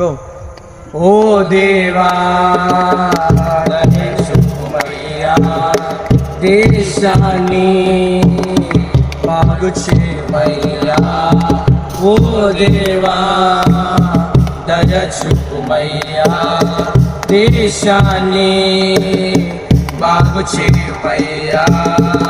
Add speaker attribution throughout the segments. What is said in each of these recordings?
Speaker 1: Go. O Deva Sumaya Deshani Maguche Maya O Deva Dayachumaya Deshani Maguche Maya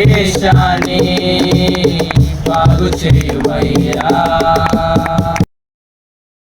Speaker 1: దేశాన్ని బాగు చేయమయ్యా